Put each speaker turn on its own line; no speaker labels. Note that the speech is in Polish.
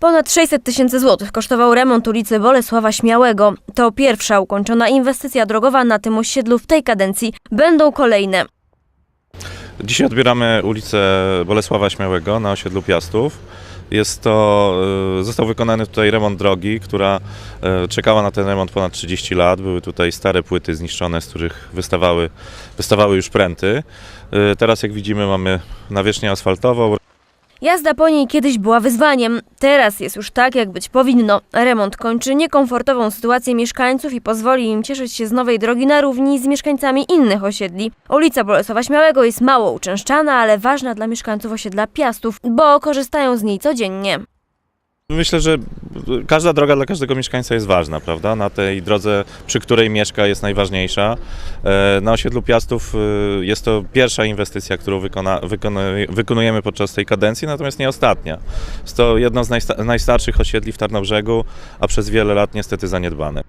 Ponad 600 tysięcy złotych kosztował remont ulicy Bolesława Śmiałego. To pierwsza ukończona inwestycja drogowa na tym osiedlu w tej kadencji. Będą kolejne.
Dzisiaj odbieramy ulicę Bolesława Śmiałego na osiedlu Piastów. Jest to, e, został wykonany tutaj remont drogi, która e, czekała na ten remont ponad 30 lat. Były tutaj stare płyty zniszczone, z których wystawały, wystawały już pręty. E, Teraz jak widzimy mamy nawierzchnię asfaltową.
Jazda po niej kiedyś była wyzwaniem. Teraz jest już tak, jak być powinno. Remont kończy niekomfortową sytuację mieszkańców i pozwoli im cieszyć się z nowej drogi na równi z mieszkańcami innych osiedli. Ulica Bolesława Śmiałego jest mało uczęszczana, ale ważna dla mieszkańców osiedla Piastów, bo korzystają z niej codziennie.
Myślę, że każda droga dla każdego mieszkańca jest ważna, prawda? Na tej drodze, przy której mieszka, jest najważniejsza. E, Na osiedlu Piastów e, jest to pierwsza inwestycja, którą wykona, wykonu- wykonujemy podczas tej kadencji, natomiast nie ostatnia. Jest to jedno z najsta- najstarszych osiedli w Tarnobrzegu, a przez wiele lat niestety zaniedbane.